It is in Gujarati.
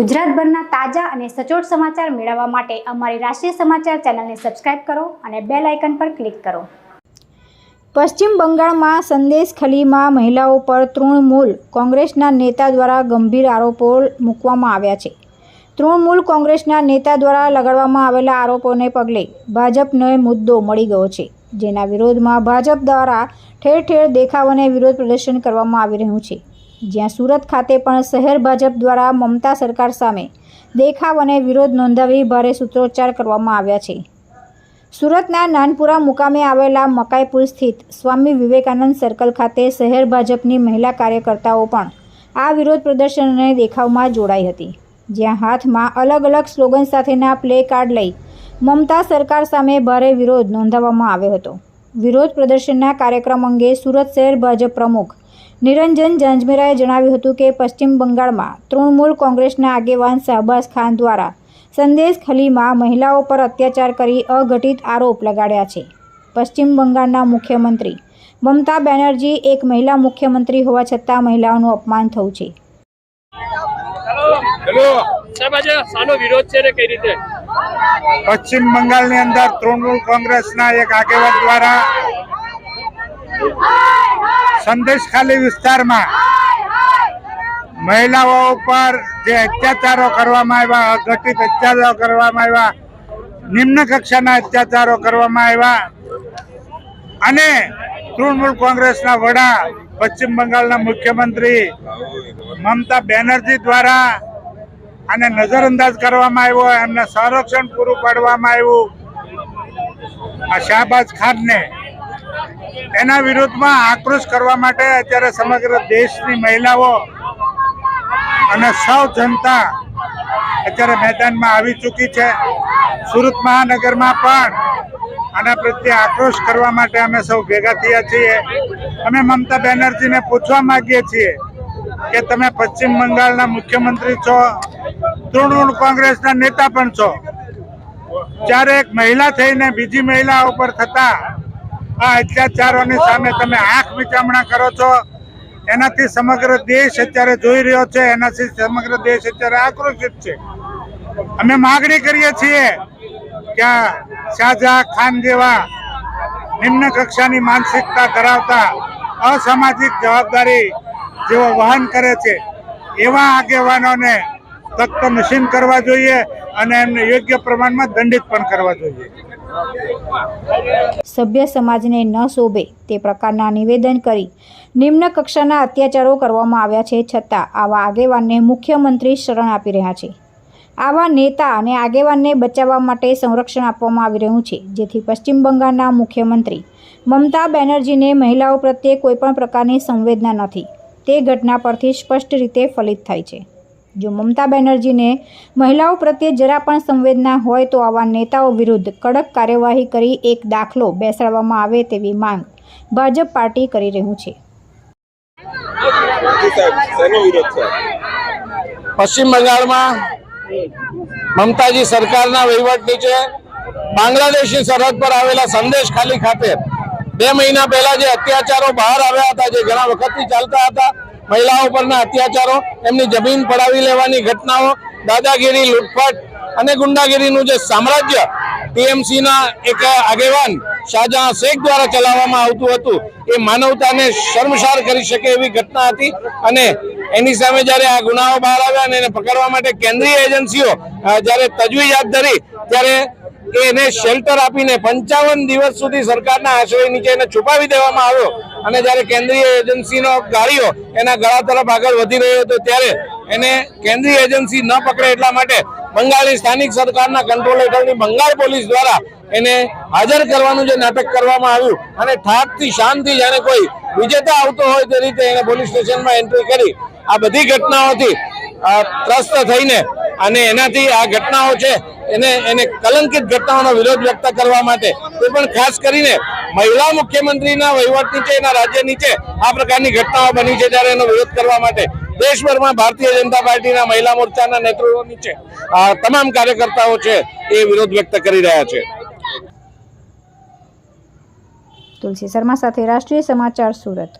ગુજરાતભરના તાજા અને સચોટ સમાચાર મેળવવા માટે અમારી રાષ્ટ્રીય સમાચાર ચેનલને સબસ્ક્રાઇબ કરો અને બેલ આઇકન પર ક્લિક કરો. પશ્ચિમ બંગાળમાં સંદેશ ખલીમાં મહિલાઓ પર તૃણમૂલ કોંગ્રેસના નેતા દ્વારા ગંભીર આરોપો મૂકવામાં આવ્યા છે. તૃણમૂલ કોંગ્રેસના નેતા દ્વારા લગાડવામાં આવેલા આરોપોને પગલે ભાજપનો મુદ્દો મળી ગયો છે. જેના વિરોધમાં ભાજપ દ્વારા ઠેર ઠેર દેખાવ અને વિરોધ પ્રદર્શન કરવામાં આવી રહ્યું છે. જ્યાં સુરત ખાતે પણ શહેર ભાજપ દ્વારા મમતા સરકાર સામે દેખાવ અને વિરોધ નોંધાવી ભારે સૂત્રોચ્ચાર કરવામાં આવ્યા છે. સુરતના નાનપુરા મુકામે આવેલા મકાઈપુર સ્થિત સ્વામી વિવેકાનંદ સર્કલ ખાતે શહેર ભાજપની મહિલા કાર્યકર્તાઓ પણ આ વિરોધ પ્રદર્શન અને દેખાવમાં જોડાઈ હતી, જ્યાં હાથમાં અલગ અલગ સ્લોગન સાથેના પ્લે કાર્ડ લઈ મમતા સરકાર સામે ભારે વિરોધ નોંધાવવામાં આવ્યો હતો. વિરોધ પ્રદર્શનના કાર્યક્રમ અંગે સુરત શહેર ભાજપ પ્રમુખ નિરંજન ઝાંઝમેરાએ જણાવ્યું હતું કે પશ્ચિમ બંગાળમાં તૃણમૂલ કોંગ્રેસના આગેવાન શાહબાઝ ખાન દ્વારા સંદેશ ખલીમાં મહિલાઓ પર અત્યાચાર કરી અઘટિત આરોપ લગાડ્યા છે. પશ્ચિમ બંગાળના મુખ્યમંત્રી મમતા બેનર્જી એક મહિલા મુખ્યમંત્રી હોવા છતાં મહિલાઓનું અપમાન થયું છે. પશ્ચિમ બંગાળની અંદર તૃણમૂલ કોંગ્રેસના એક આગેવાન દ્વારા સંદેશ ખાલી વિસ્તારમાં. મહિલાઓ ઉપર જે અત્યાચારો કરવામાં આવ્યા, અઘટિત અત્યાચારો કરવામાં આવ્યા, નિમ્ન કક્ષાના અત્યાચારો કરવામાં આવ્યા, અને તૃણમૂલ કોંગ્રેસના વડા, પશ્ચિમ બંગાળના મુખ્યમંત્રી મમતા બેનર્જી દ્વારા આને નજરઅંદાજ કરવામાં આવ્યો, એમને સંરક્ષણ પૂરું પાડવામાં આવ્યું. આ શાહબાજ ખાનને એના વિરુદ્ધમાં આક્રોશ કરવા માટે અત્યારે સમગ્ર દેશની મહિલાઓ અને સૌ જનતા અત્યારે મેદાનમાં આવી ચૂકી છે. સુરત મહાનગરમાં પણ આના પ્રત્યે આક્રોશ કરવા માટે અમે સૌ ભેગા થયા છીએ. અમે મમતા બેનર્જીને પૂછવા માંગીએ છીએ કે તમે પશ્ચિમ બંગાળના મુખ્યમંત્રી છો, તૃણમૂલ કોંગ્રેસના નેતા પણ છો. જ્યારે એક મહિલા થઈને બીજી મહિલા ઉપર થતા આ અત્યાચારોની સામે તમે આંખ વિચામણા કરો છો. એનાથી સમગ્ર દેશ અત્યારે જોઈ રહ્યો છે. એનાથી સમગ્ર દેશ અત્યારે આક્રોશિત છે. અમે માગણી કરીએ છીએ કે શાહજહા ખાન જેવા નિમ્ન કક્ષાની માનસિકતા ધરાવતા અસામાજિક જવાબદારી જેઓ વહન કરે છે, એવા આગેવાનોને તખ્ત નશીન કરવા જોઈએ અને એમને યોગ્ય પ્રમાણમાં દંડિત પણ કરવા જોઈએ. સભ્ય સમાજને ન શોભે તે પ્રકારના નિવેદન કરી નિમ્ન કક્ષાના અત્યાચારો કરવામાં આવ્યા છે છતાં આવા આગેવાનને મુખ્યમંત્રી શરણ આપી રહ્યા છે. આવા નેતા અને આગેવાનને બચાવવા માટે સંરક્ષણ આપવામાં આવી રહ્યું છે, જેથી પશ્ચિમ બંગાળના મુખ્યમંત્રી મમતા બેનર્જીને મહિલાઓ પ્રત્યે કોઈપણ પ્રકારની સંવેદના નથી. તે ઘટના પરથી સ્પષ્ટ રીતે ફલિત થાય છે. જો મમતા બેનર્જીને મહિલાઓ પ્રત્યે જરા પણ સંવેદના હોય તો આવા નેતાઓ વિરુદ્ધ કડક કાર્યવાહી કરી એક દાખલો બેસાડવામાં આવે તેવી માંગ ભાજપ પાર્ટી કરી રહ્યું છે. પશ્ચિમ બંગાળમાં મમતાજી સરકારના વહીવટ નીચે બાંગ્લાદેશની સરહદ પર આવેલા સંદેશ ખાલી ખાતે બે મહિના પહેલા જે અત્યાચારો બહાર આવ્યા હતા જે ઘણા વખતથી ચાલતા હતા મહિલાઓ પરના અત્યાચારો, એમની જમીન પડાવી લેવાની ઘટનાઓ, દાદાગીરી, લૂંટફાટ અને ગુંડાગીરીનું જે સામ્રાજ્ય ટીએમસીના એક આગેવાન શાહજહાં શેખ દ્વારા ચલાવવામાં આવતું હતું, એ માનવતાને શર્મસાર કરી શકે એવી ઘટના હતી અને એની સામે જ્યારે આ ગુનાઓ બહાર આવ્યા અને એને પકડવા માટે કેન્દ્રીય એજન્સીઓ જ્યારે તજવીજ હાથ ધરી, ત્યારે એને શેલ્ટર આપીને પંચાવન દિવસ સુધી સરકારના આશ્રય નીચે એને છુપાવી દેવામાં આવ્યો. અને જ્યારે કેન્દ્રીય એજન્સીનો ગાડીઓ એના ગળા તરફ આગળ વધી રહ્યો હતો, ત્યારે એને કેન્દ્રીય એજન્સી ન પકડે એટલા માટે બંગાળી સ્થાનિક સરકારના કંટ્રોલ હેઠળની બંગાળ પોલીસ દ્વારા એને હાજર કરવાનું જે નાટક કરવામાં આવ્યું અને ઠાકથી શાનથી જાણે કોઈ વિજેતા આવતો હોય તે રીતે એને પોલીસ સ્ટેશનમાં એન્ટ્રી કરી આ બધી ઘટનાઓથી ત્રસ્ત થઈને અને એનાથી આ ઘટનાઓ છે, એને એને કલંકિત ઘટનાઓનો વિરોધ વ્યક્ત કરવા માટે તે પણ ખાસ કરીને મહિલા મુખ્યમંત્રીના વહીવટ નીચે, એના રાજ્ય નીચે આ પ્રકારની ઘટનાઓ બની છે ત્યારે એનો વિરોધ કરવા માટે દેશભરમાં ભારતીય જનતા પાર્ટીના મહિલા મોરચાના નેતૃત્વ નીચે તમામ કાર્યકર્તાઓ છે એ વિરોધ વ્યક્ત કરી રહ્યા છે. તુલસી શર્મા સાથે રાષ્ટ્રીય સમાચાર સુરત.